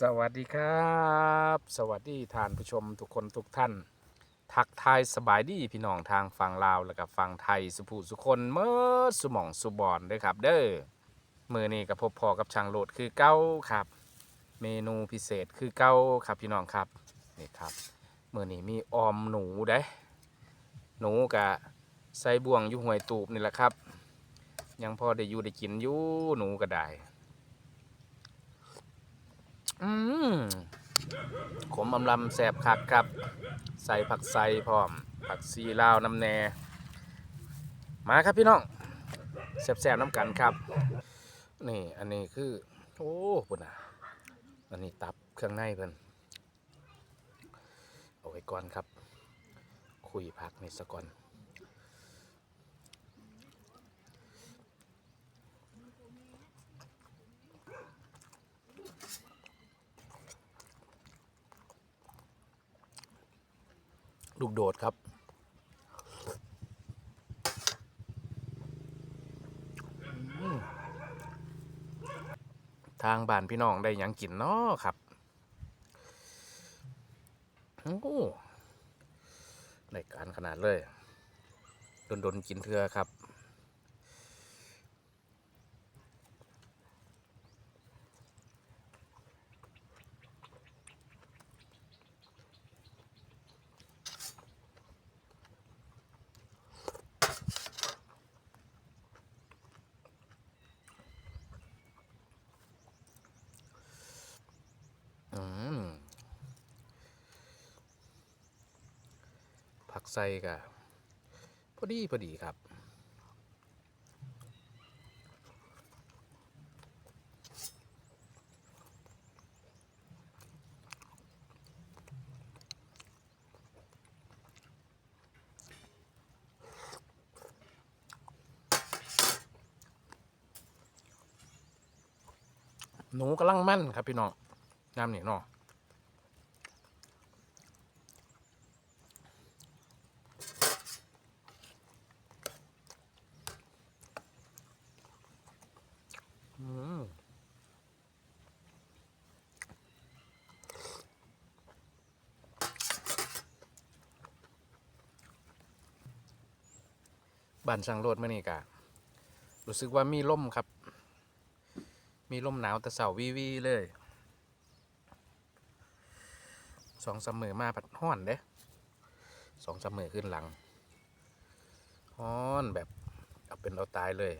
สวัสดีครับ สวัสดีท่านผู้ชมทุกคนทุกท่าน ทักทายสบายดีพี่น้องทางฝั่งลาวแล้วก็ฝั่งไทยสุภูสุคนเมื่อสุหมองสุบอนเด้วยครับ เด้อมือนี้กับพบพอกับช่างโหลดคือเก้าครับ เมนูพิเศษคือเก้าครับพี่น้องครับนี่ครับมือนี้มีออมหนูเด้หนูกะใส่บ่วงอยู่ห่วยตูบนี่แหละครับ ยังพอได้อยู่ได้กินอยู่หนูก็ได้ อืมขมอำลำแสบคักครับ ใส่ผักใส่พร้อม ผักซีลาวน้ำแหนมาครับพี่น้องแสบๆน้ำกันครับ นี่อันนี้คือ โอ้ปุ่นอะอันนี้ตับเครื่องในเพิ่นเอาไว้ก่อนครับ คุยพักนี่สะก่อน ลูกโดดครับทางบ้านพี่น้องได้ยังกินเนาะครับ โอ้ในการขนาดเลย โดนๆกินเทือครับ ใส่กะพอดีพอดีครับหนูกำลังมั่นครับพี่น้องน้ำนี่เนาะ อืม บ้านสังโรดมื่อนี้กะรู้สึกว่ามีลมครับ มีลมหนาวแต่เสาวีวีเลยสองเสมอมาผัดห้อนเด้สองเสมอขึ้นหลังห้อนแบบเอาเป็นเอาตายเลย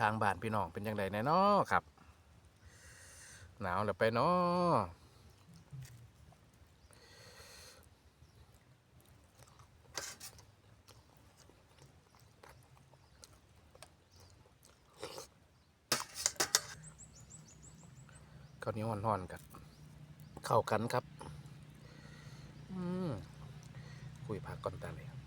ทางบ้านพี่น้องเป็นยังไงแน่นอครับ หนาวแล้วไปเนาะข้าวเหนียวห่อนๆกับเข้ากันครับ อืมคุยพักก่อนตาเลย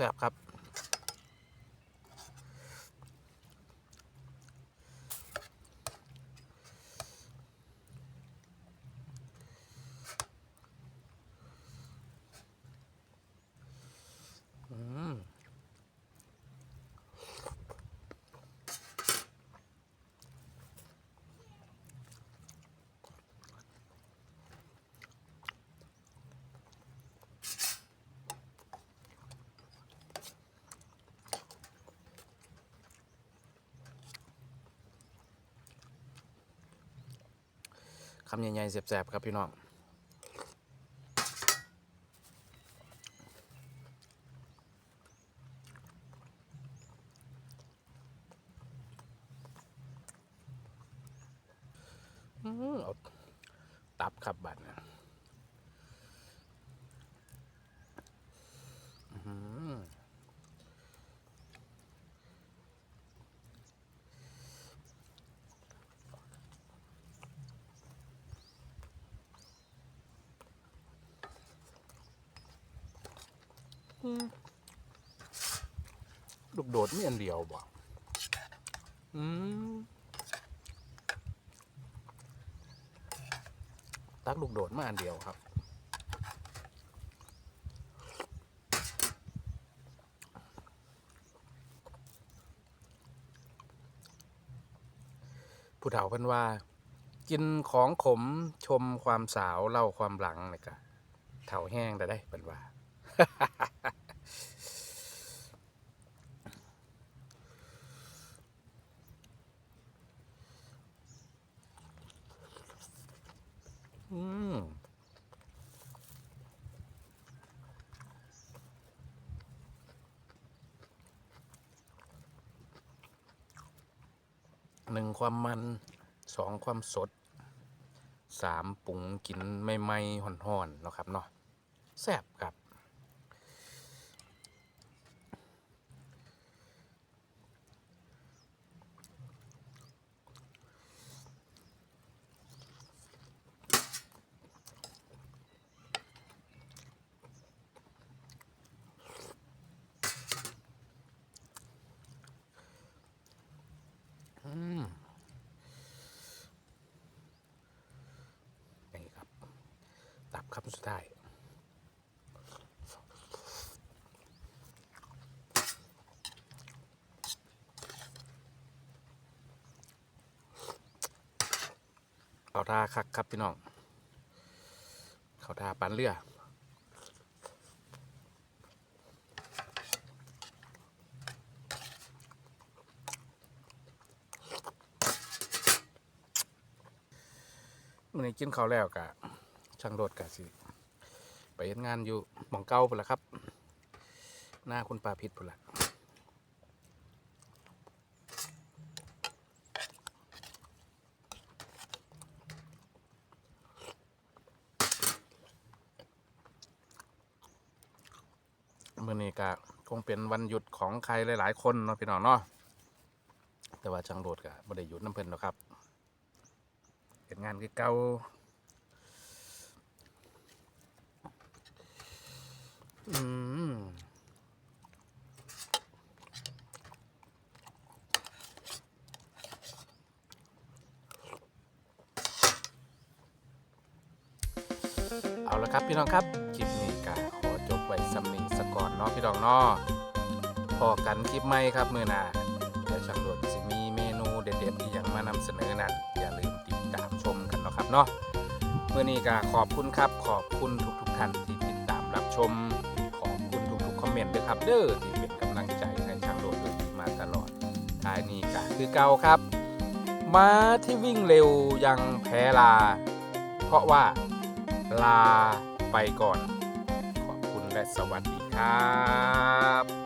ซ่บครับอืม คำใหญ่ๆแสบๆครับพี่น้องอืมเอาตับครับบัดนะ ลูกโดดไมีอันเดียวบ่อืมตักลูกโดดมาอันเดียวครับ ผู้เฒ่าเพิ่นว่า กินของขมชมความสาวเล่าความหลังนี่กะเฒ่าแห้งได้ได้เพิ่นว่า อืมหนึ่งความมันสองความสดสามปรุงกินไม่ไม่ๆห่อนๆเนาะครับเนาะแซ่บครับ ครับสุดท้ายเขาทาคักครับพี่น้อง เขาทาปันเรือมื่อนี้กินข้าวแล้วกะ ช่างโดดกะสิ ไปเฮ็ดงานอยู่หมองเก้าพุ่นละครับ หน้าคุณปาพิษพุ่นละมื่อนี้กะคงเป็นวันหยุดของใครหลายๆ คนเนาะพี่น้องเนาะแต่ว่าช่างโดดกะบ่ได้หยุดน้ำเพิ่นหรอกครับเห็นงานคือเก่าอืมเอาละครับ พี่น้องครับคลิปนี้ก็ขอจบไว้สำนีสก่อนเนาะพี่น้องเนาะพอกันคลิปใหม่ครับมือหน้าเดี๋ยวช่างโดดสิมีเมนูเด็ดๆที่ยังมานำเสนอนั้นอย่าลืมติดตามชมกันเนาะครับเนาะเมื่อนี้ก็ขอบคุณครับขอบคุณทุกๆท่านที่ติดตามรับชมขอบคุณทุกๆคอมเมนต์ด้วยครับเด้อที่เป็นกำลังใจให้ช่างโดดมาตลอดท้ายนี้ก็คือเก่าครับม้าที่วิ่งเร็วยังแพ้ลา เพราะว่าลา ไปก่อน ขอบคุณและสวัสดีครับ